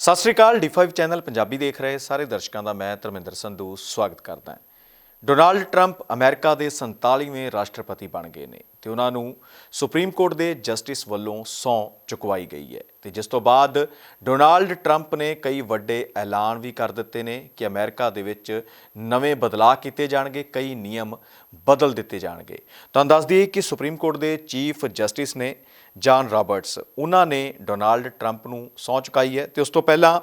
ਸਤਿ ਸ੍ਰੀ ਅਕਾਲ D5 channel Punjabi ਦੇਖ ਰਹੇ ਸਾਰੇ ਦਰਸ਼ਕਾਂ ਦਾ ਮੈਂ ਧਰਮਿੰਦਰ ਸੰਧੂ, ਸਵਾਗਤ ਕਰਦਾ ਹਾਂ। ਡੋਨਾਲਡ ਟਰੰਪ ਅਮਰੀਕਾ ਦੇ 47ਵੇਂ ਰਾਸ਼ਟਰਪਤੀ ਬਣ ਗਏ ਨੇ ਤੇ ਉਹਨਾਂ ਨੂੰ ਸੁਪਰੀਮ ਕੋਰਟ ਦੇ ਜਸਟਿਸ ਵੱਲੋਂ ਸੌਂ ਚੁਕਵਾਈ ਗਈ ਹੈ ਤੇ ਜਿਸ ਤੋਂ ਬਾਅਦ ਡੋਨਾਲਡ ਟਰੰਪ ਨੇ ਕਈ ਵੱਡੇ ਐਲਾਨ ਵੀ ਕਰ ਦਿੱਤੇ ਨੇ ਕਿ ਅਮਰੀਕਾ ਦੇ ਵਿੱਚ ਨਵੇਂ ਬਦਲਾਅ ਕੀਤੇ ਜਾਣਗੇ, ਕਈ ਨਿਯਮ ਬਦਲ ਦਿੱਤੇ ਜਾਣਗੇ। ਤੁਹਾਨੂੰ ਦੱਸ ਦਈਏ ਕਿ ਸੁਪਰੀਮ ਕੋਰਟ ਦੇ ਚੀਫ ਜਸਟਿਸ ਨੇ ਜਾਨ ਰਾਬਰਟਸ, ਉਹਨਾਂ ਨੇ ਡੋਨਾਲਡ ਟਰੰਪ ਨੂੰ ਸਹੁੰ ਚੁਕਾਈ ਹੈ ਤੇ ਉਸ ਤੋਂ ਪਹਿਲਾਂ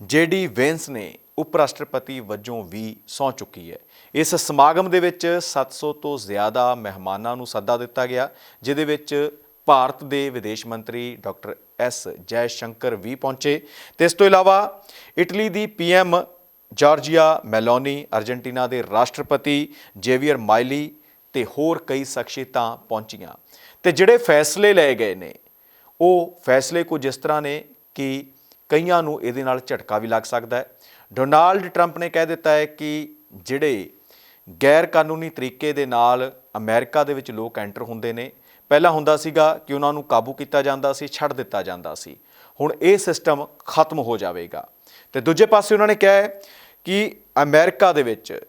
ਜੇਡੀ ਵੈਂਸ ਨੇ ਉਪ ਰਾਸ਼ਟਰਪਤੀ ਵਜੋਂ ਵੀ ਸੌਂ ਚੁੱਕੀ ਹੈ। ਇਸ ਸਮਾਗਮ ਦੇ ਵਿੱਚ 700 ਤੋਂ ਜ਼ਿਆਦਾ ਮਹਿਮਾਨਾਂ ਨੂੰ ਸੱਦਾ ਦਿੱਤਾ ਗਿਆ, ਜਿਹਦੇ ਵਿੱਚ ਭਾਰਤ ਦੇ ਵਿਦੇਸ਼ ਮੰਤਰੀ ਡਾਕਟਰ ਐਸ ਜੈ ਸ਼ੰਕਰ ਵੀ ਪਹੁੰਚੇ। ਤੇ ਇਸ ਤੋਂ ਇਲਾਵਾ ਇਟਲੀ ਦੀ ਪੀਐਮ ਜਾਰਜੀਆ ਮੈਲੋਨੀ ਅਰਜਨਟੀਨਾ ਦੇ ਰਾਸ਼ਟਰਪਤੀ ਜੇਵੀਅਰ ਮਾਈਲੀ ਤੇ ਹੋਰ ਕਈ ਸ਼ਖਸੀਅਤਾਂ ਪਹੁੰਚੀਆਂ। ਤੇ ਜਿਹੜੇ ਫੈਸਲੇ ਲਏ ਗਏ ਨੇ, ਉਹ ਫੈਸਲੇ ਕੁਝ ਇਸ ਤਰ੍ਹਾਂ ਨੇ ਕਿ ਕਈਆਂ ਨੂੰ ਇਹਦੇ ਨਾਲ ਝਟਕਾ ਵੀ ਲੱਗ ਸਕਦਾ ਹੈ। ਡੋਨਾਲਡ ਟਰੰਪ ਨੇ ਕਹਿ ਦਿੱਤਾ ਹੈ ਕਿ ਜਿਹੜੇ ਗੈਰ ਕਾਨੂੰਨੀ ਤਰੀਕੇ ਦੇ ਨਾਲ ਅਮਰੀਕਾ ਦੇ ਵਿੱਚ ਲੋਕ ਐਂਟਰ ਹੁੰਦੇ ਨੇ, ਪਹਿਲਾਂ ਹੁੰਦਾ ਸੀਗਾ ਕਿ ਉਹਨਾਂ ਨੂੰ ਕਾਬੂ ਕੀਤਾ ਜਾਂਦਾ ਸੀ, ਛੱਡ ਦਿੱਤਾ ਜਾਂਦਾ ਸੀ। ਹੁਣ ਇਹ ਸਿਸਟਮ ਖਤਮ ਹੋ ਜਾਵੇਗਾ। ਤੇ ਦੂਜੇ ਪਾਸੇ ਉਹਨਾਂ ਨੇ ਕਿਹਾ ਕਿ ਅਮਰੀਕਾ ਦੇ ਵਿੱਚ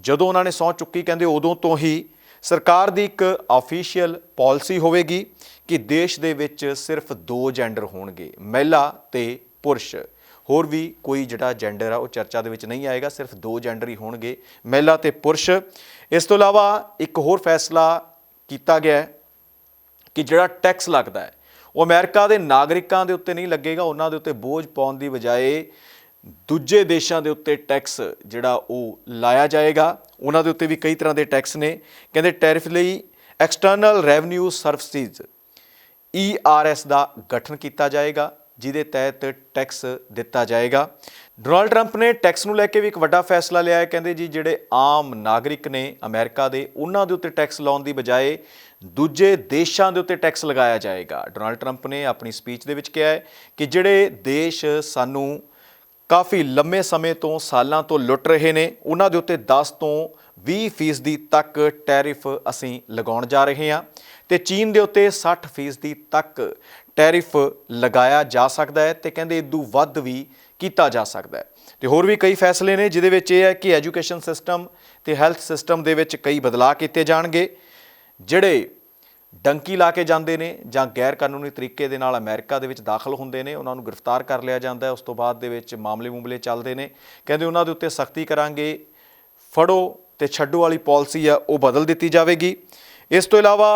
ਜਦੋਂ ਉਹਨਾਂ ਨੇ ਸਹੁੰ ਚੁੱਕੀ, ਕਹਿੰਦੇ ਉਦੋਂ ਤੋਂ ਹੀ ਸਰਕਾਰ ਦੀ ਇੱਕ ਆਫੀਸ਼ੀਅਲ ਪਾਲਿਸੀ ਹੋਵੇਗੀ ਕਿ ਦੇਸ਼ ਦੇ ਵਿੱਚ ਸਿਰਫ ਦੋ ਜੈਂਡਰ ਹੋਣਗੇ, ਮਹਿਲਾ ਤੇ ਪੁਰਸ਼। ਹੋਰ ਵੀ ਕੋਈ ਜਿਹੜਾ ਜੈਂਡਰ ਆ, ਉਹ ਚਰਚਾ ਦੇ ਵਿੱਚ ਨਹੀਂ ਆਏਗਾ, ਸਿਰਫ ਦੋ ਜੈਂਡਰ ਹੀ ਹੋਣਗੇ, ਮਹਿਲਾ ਤੇ ਪੁਰਸ਼। ਇਸ ਤੋਂ ਇਲਾਵਾ ਇੱਕ ਹੋਰ ਫੈਸਲਾ ਕੀਤਾ ਗਿਆ ਕਿ ਜਿਹੜਾ ਟੈਕਸ ਲੱਗਦਾ ਹੈ, ਉਹ ਅਮਰੀਕਾ ਦੇ ਨਾਗਰਿਕਾਂ ਦੇ ਉੱਤੇ ਨਹੀਂ ਲੱਗੇਗਾ, ਉਹਨਾਂ ਦੇ ਉੱਤੇ ਬੋਝ ਪਾਉਣ ਦੀ ਬਜਾਏ ਦੂਜੇ ਦੇਸ਼ਾਂ ਦੇ ਉੱਤੇ ਟੈਕਸ ਜਿਹੜਾ ਉਹ ਲਾਇਆ ਜਾਏਗਾ। ਉਹਨਾਂ ਦੇ ਉੱਤੇ ਵੀ ਕਈ ਤਰ੍ਹਾਂ ਦੇ ਟੈਕਸ ਨੇ। ਕਹਿੰਦੇ ਟੈਰਿਫ ਲਈ ਐਕਸਟਰਨਲ ਰੈਵਨਿਊ ਸਰਵਿਸਿਜ਼ ERS ਦਾ ਗਠਨ ਕੀਤਾ ਜਾਏਗਾ। ਜਿਹਦੇ ਤਹਿਤ ਟੈਕਸ ਦਿੱਤਾ ਜਾਏਗਾ। ਡੋਨਾਲਡ ਟਰੰਪ ਨੇ ਟੈਕਸ ਨੂੰ ਲੈ ਕੇ ਵੀ ਇੱਕ ਵੱਡਾ ਫੈਸਲਾ ਲਿਆ ਹੈ। ਕਹਿੰਦੇ ਜੀ, ਜਿਹੜੇ ਆਮ ਨਾਗਰਿਕ ਨੇ ਅਮਰੀਕਾ ਦੇ, ਉਹਨਾਂ ਦੇ ਉੱਤੇ ਟੈਕਸ ਲਾਉਣ ਦੀ ਬਜਾਏ ਦੂਜੇ ਦੇਸ਼ਾਂ ਦੇ ਉੱਤੇ ਟੈਕਸ ਲਗਾਇਆ ਜਾਏਗਾ। ਡੋਨਾਲਡ ਟਰੰਪ ਨੇ ਆਪਣੀ ਸਪੀਚ ਦੇ ਵਿੱਚ ਕਿਹਾ ਹੈ ਕਿ ਜਿਹੜੇ ਦੇਸ਼ ਸਾਨੂੰ ਕਾਫੀ ਲੰਮੇ ਸਮੇਂ ਤੋਂ, ਸਾਲਾਂ ਤੋਂ ਲੁੱਟ ਰਹੇ ਨੇ, ਉਹਨਾਂ ਦੇ ਉੱਤੇ 10 ਤੋਂ 20 ਫੀਸਦੀ ਤੱਕ ਟੈਰਿਫ ਅਸੀਂ ਲਗਾਉਣ ਜਾ ਰਹੇ ਹਾਂ ਤੇ ਚੀਨ ਦੇ ਉੱਤੇ 60 ਫੀਸਦੀ ਤੱਕ ਟੈਰਿਫ ਲਗਾਇਆ ਜਾ ਸਕਦਾ ਹੈ ਤੇ ਕਹਿੰਦੇ ਇਦੋਂ ਵੱਧ ਵੀ ਕੀਤਾ ਜਾ ਸਕਦਾ ਹੈ। ਤੇ ਹੋਰ ਵੀ ਕਈ ਫੈਸਲੇ ਨੇ ਜਿਹਦੇ ਵਿੱਚ ਇਹ ਹੈ ਕਿ ਐਜੂਕੇਸ਼ਨ ਸਿਸਟਮ ਤੇ ਹੈਲਥ ਸਿਸਟਮ ਦੇ ਵਿੱਚ ਕਈ ਬਦਲਾਅ ਕੀਤੇ ਜਾਣਗੇ। ਜਿਹੜੇ ਡੰਕੀ ਲਾ ਕੇ ਜਾਂਦੇ ਨੇ ਜਾਂ ਗੈਰ ਕਾਨੂੰਨੀ ਤਰੀਕੇ ਦੇ ਨਾਲ ਅਮਰੀਕਾ ਦੇ ਵਿੱਚ ਦਾਖਲ ਹੁੰਦੇ ਨੇ, ਉਹਨਾਂ ਨੂੰ ਗ੍ਰਿਫਤਾਰ ਕਰ ਲਿਆ ਜਾਂਦਾ ਹੈ। ਉਸ ਤੋਂ ਬਾਅਦ ਦੇ ਵਿੱਚ ਮਾਮਲੇ ਮੁਮਲੇ ਚੱਲਦੇ ਨੇ। ਕਹਿੰਦੇ ਉਹਨਾਂ ਦੇ ਉੱਤੇ ਸਖਤੀ ਕਰਾਂਗੇ। ਫੜੋ ਤੇ ਛੱਡੋ ਵਾਲੀ ਪਾਲਿਸੀ ਆ ਉਹ ਬਦਲ ਦਿੱਤੀ ਜਾਵੇਗੀ। ਇਸ ਤੋਂ ਇਲਾਵਾ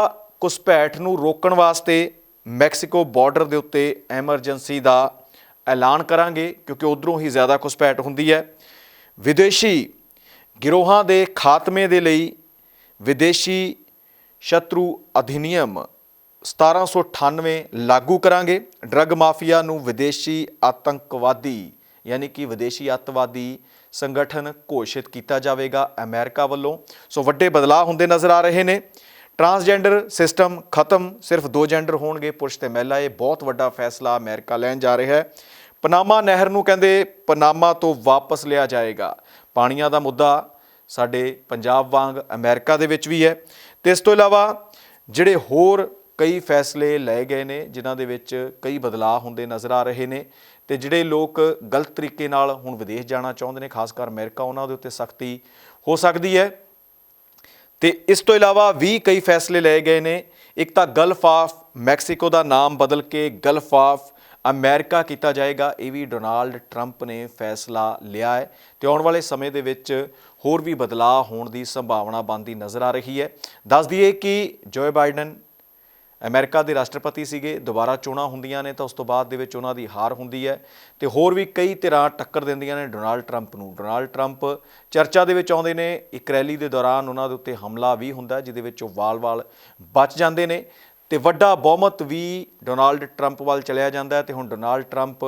ਘੁਸਪੈਠ ਨੂੰ ਰੋਕਣ ਵਾਸਤੇ ਮੈਕਸੀਕੋ ਬਾਰਡਰ ਦੇ ਉੱਤੇ ਐਮਰਜੈਂਸੀ ਦਾ ਐਲਾਨ ਕਰਾਂਗੇ, ਕਿਉਂਕਿ ਉਧਰੋਂ ਹੀ ਜ਼ਿਆਦਾ ਘੁਸਪੈਠ ਹੁੰਦੀ ਹੈ। ਵਿਦੇਸ਼ੀ ਗਿਰੋਹਾਂ ਦੇ ਖਾਤਮੇ ਦੇ ਲਈ ਵਿਦੇਸ਼ੀ ਸ਼ਤਰੂ ਅਧਿਨਿਯਮ 1798 ਲਾਗੂ ਕਰਾਂਗੇ। ਡਰੱਗ ਮਾਫੀਆ ਨੂੰ ਵਿਦੇਸ਼ੀ ਆਤੰਕਵਾਦੀ, ਯਾਨੀ ਕਿ ਵਿਦੇਸ਼ੀ ਅੱਤਵਾਦੀ ਸੰਗਠਨ ਘੋਸ਼ਿਤ ਕੀਤਾ ਜਾਵੇਗਾ ਅਮਰੀਕਾ ਵੱਲੋਂ। ਸੋ ਵੱਡੇ ਬਦਲਾਅ ਹੁੰਦੇ ਨਜ਼ਰ ਆ ਰਹੇ ਨੇ। ਟਰਾਂਸਜੈਂਡਰ ਸਿਸਟਮ ਖਤਮ, ਸਿਰਫ ਦੋ ਜੈਂਡਰ ਹੋਣਗੇ, ਪੁਰਸ਼ ਤੇ ਮਹਿਲਾ, ਇਹ ਬਹੁਤ ਵੱਡਾ ਫੈਸਲਾ ਅਮਰੀਕਾ ਲੈਣ ਜਾ ਰਿਹਾ ਹੈ। ਪਨਾਮਾ ਨਹਿਰ ਨੂੰ ਕਹਿੰਦੇ ਪਨਾਮਾ ਤੋਂ ਵਾਪਸ ਲਿਆ ਜਾਏਗਾ। ਪਾਣੀਆਂ ਦਾ ਮੁੱਦਾ ਸਾਡੇ ਪੰਜਾਬ ਵਾਂਗ ਅਮਰੀਕਾ ਦੇ ਵਿੱਚ ਵੀ ਹੈ। ਤੇ ਇਸ ਤੋਂ ਇਲਾਵਾ ਜਿਹੜੇ ਹੋਰ ਕਈ ਫੈਸਲੇ ਲਏ ਗਏ ਨੇ, ਜਿਨ੍ਹਾਂ ਦੇ ਵਿੱਚ ਕਈ ਬਦਲਾਅ ਹੁੰਦੇ ਨਜ਼ਰ ਆ ਰਹੇ ਨੇ, ਤੇ ਜਿਹੜੇ ਲੋਕ ਗਲਤ ਤਰੀਕੇ ਨਾਲ ਹੁਣ ਵਿਦੇਸ਼ ਜਾਣਾ ਚਾਹੁੰਦੇ ਨੇ, ਖਾਸ ਕਰ ਅਮਰੀਕਾ, ਉਹਨਾਂ ਦੇ ਉੱਤੇ ਸਖਤੀ ਹੋ ਸਕਦੀ ਹੈ। ਤੇ ਇਸ ਤੋਂ ਇਲਾਵਾ ਵੀ ਕਈ ਫੈਸਲੇ ਲਏ ਗਏ ਨੇ। ਇੱਕ ਤਾਂ ਗਲਫ ਆਫ ਮੈਕਸੀਕੋ ਦਾ ਨਾਮ ਬਦਲ ਕੇ ਗਲਫ ਆਫ ਅਮਰੀਕਾ ਕੀਤਾ ਜਾਏਗਾ। ਇਹ ਵੀ ਡੋਨਾਲਡ ਟਰੰਪ ਨੇ ਫੈਸਲਾ ਲਿਆ ਹੈ ਤੇ ਆਉਣ ਵਾਲੇ ਸਮੇਂ ਦੇ ਵਿੱਚ ਹੋਰ ਵੀ ਬਦਲਾਅ ਹੋਣ ਦੀ ਸੰਭਾਵਨਾ ਬਣਦੀ ਨਜ਼ਰ ਆ ਰਹੀ ਹੈ। ਦੱਸ ਦਈਏ ਕਿ ਜੋਏ ਬਾਈਡਨ ਅਮਰੀਕਾ ਦੇ ਰਾਸ਼ਟਰਪਤੀ ਸੀਗੇ, ਦੁਬਾਰਾ ਚੋਣਾਂ ਹੁੰਦੀਆਂ ਨੇ ਤਾਂ ਉਸ ਤੋਂ ਬਾਅਦ ਦੇ ਵਿੱਚ ਉਹਨਾਂ ਦੀ ਹਾਰ ਹੁੰਦੀ ਹੈ ਤੇ ਹੋਰ ਵੀ ਕਈ ਧਿਰਾਂ ਟੱਕਰ ਦਿੰਦੀਆਂ ਨੇ ਡੋਨਾਲਡ ਟਰੰਪ ਨੂੰ। ਡੋਨਾਲਡ ਟਰੰਪ ਚਰਚਾ ਦੇ ਵਿੱਚ ਆਉਂਦੇ ਨੇ, ਇੱਕ ਰੈਲੀ ਦੇ ਦੌਰਾਨ ਉਹਨਾਂ ਦੇ ਉੱਤੇ ਹਮਲਾ ਵੀ ਹੁੰਦਾ ਜਿਹਦੇ ਵਿੱਚ ਉਹ ਵਾਲ-ਵਾਲ ਬਚ ਜਾਂਦੇ ਨੇ ਤੇ ਵੱਡਾ ਬਹੁਮਤ ਵੀ ਡੋਨਾਲਡ ਟਰੰਪ ਵੱਲ ਚਲਿਆ ਜਾਂਦਾ ਹੈ ਤੇ ਹੁਣ ਡੋਨਾਲਡ ਟਰੰਪ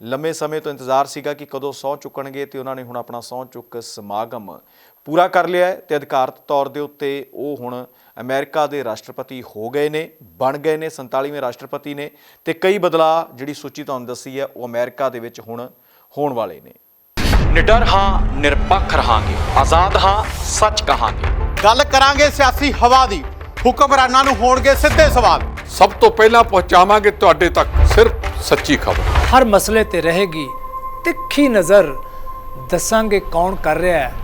ਲੰਮੇ ਸਮੇਂ ਤੋਂ ਇੰਤਜ਼ਾਰ ਸੀਗਾ ਕਿ ਕਦੋਂ ਸਹੁੰ ਚੁੱਕਣਗੇ ਤੇ ਉਹਨਾਂ ਨੇ ਹੁਣ ਆਪਣਾ ਸਹੁੰ ਚੁੱਕ ਸਮਾਗਮ ਪੂਰਾ ਕਰ ਲਿਆ ਹੈ ਤੇ ਅਧਿਕਾਰਤ ਤੌਰ ਦੇ ਉੱਤੇ ਉਹ ਹੁਣ ਅਮਰੀਕਾ ਦੇ ਰਾਸ਼ਟਰਪਤੀ ਹੋ ਗਏ ਨੇ ਬਣ ਗਏ ਨੇ 47ਵੇਂ ਰਾਸ਼ਟਰਪਤੀ ਨੇ ਤੇ ਕਈ ਬਦਲਾਅ ਜਿਹੜੀ ਸੂਚੀ ਤੁਹਾਨੂੰ ਦੱਸੀ ਹੈ ਉਹ ਅਮਰੀਕਾ ਦੇ ਵਿੱਚ ਹੁਣ ਹੋਣ ਵਾਲੇ ਨੇ। ਨਿਡਰ ਹਾਂ ਨਿਰਪੱਖ ਰਹਾਂਗੇ ਆਜ਼ਾਦ ਹਾਂ ਸੱਚ ਕਹਾਂਗੇ। ਗੱਲ ਕਰਾਂਗੇ ਸਿਆਸੀ ਹਵਾ ਦੀ ਹੁਕਮਰਾਨਾਂ ਨੂੰ ਹੋਣਗੇ ਸਿੱਧੇ ਸਵਾਲ। ਸਭ ਤੋਂ ਪਹਿਲਾਂ ਪਹੁੰਚਾਵਾਂਗੇ ਤੁਹਾਡੇ ਤੱਕ ਸਿਰਫ ਸੱਚੀ ਖਬਰ। ਹਰ ਮਸਲੇ ਤੇ ਰਹੇਗੀ ਤਿੱਖੀ ਨਜ਼ਰ। ਦੱਸਾਂਗੇ ਕੌਣ ਕਰ ਰਿਹਾ ਹੈ।